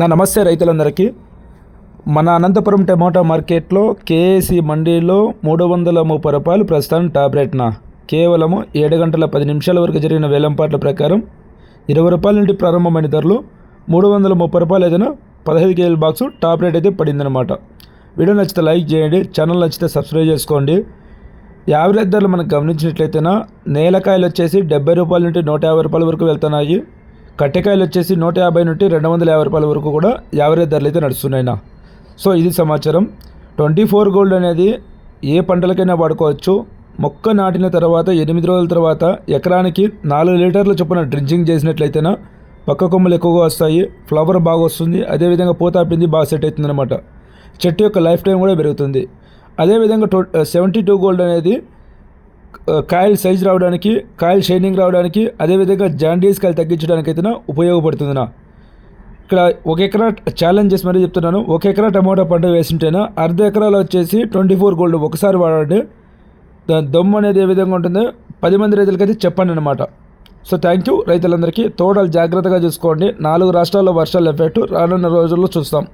నా నమస్తే రైతులందరికీ. మన అనంతపురం టమాటా మార్కెట్లో కేఏసీ మండీలో మూడు వందల ముప్పై రూపాయలు ప్రస్తుతం టాప్ రేట్న. కేవలము ఏడు గంటల పది నిమిషాల వరకు జరిగిన వేలంపాట్ల ప్రకారం ఇరవై రూపాయల నుండి ప్రారంభమైన ధరలు మూడు వందల ముప్పై రూపాయలు ఏదైనా పదహైదు కేజీల బాక్సు టాప్ రేట్ అయితే పడిందనమాట వీడియో నచ్చితే లైక్ చేయండి ఛానల్ నచ్చితే సబ్స్క్రైబ్ చేసుకోండి. యావరేజ్ ధరలు మనం గమనించినట్లయితేనా నేలకాయలు వచ్చేసి డెబ్బై రూపాయల నుండి నూట యాభై రూపాయల వరకు వెళ్తున్నాయి. కట్టెకాయలు వచ్చేసి నూట యాభై నుండి రెండు వందల యాభై రూపాయల వరకు కూడా యావరేజ్ ధరలు అయితే నడుస్తున్నాయినా సో ఇది సమాచారం. ట్వంటీ ఫోర్ గోల్డ్ అనేది ఏ పంటలకైనా వాడుకోవచ్చు. మొక్క నాటిన తర్వాత ఎనిమిది రోజుల తర్వాత ఎకరానికి నాలుగు లీటర్ల చొప్పున డ్రించింగ్ చేసినట్లయితేనా పక్క కొమ్మలు ఎక్కువగా వస్తాయి ఫ్లవర్ బాగా వస్తుంది అదేవిధంగా పూత పిండి బాగా సెట్ అవుతుంది అనమాట చెట్టు యొక్క లైఫ్ టైం కూడా పెరుగుతుంది. అదేవిధంగా టో సెవెంటీ టూ గోల్డ్ అనేది కాయల్ సైజ్ రావడానికి కాయల్ షైనింగ్ రావడానికి అదేవిధంగా జాండీస్ కాయలు తగ్గించడానికి అయితే ఉపయోగపడుతుంది నా ఇక్కడ ఒక ఎకరా ఛాలెంజ్ చేసి మరీ చెప్తున్నాను. ఒక ఎకరా టమాటా పంట వేసింటేనా అర్ధ ఎకరాలు వచ్చేసి ట్వంటీ ఫోర్ గోల్డ్ ఒకసారి వాడండి. దాని దమ్ము అనేది ఏ విధంగా ఉంటుందో? పది మంది రైతులకైతే చెప్పండి అనమాట సో థ్యాంక్ యూ రైతులందరికీ తోటలు జాగ్రత్తగా చూసుకోండి. నాలుగు రాష్ట్రాల్లో వర్షాలు ఎఫెక్ట్ రానున్న రోజుల్లో చూస్తాం.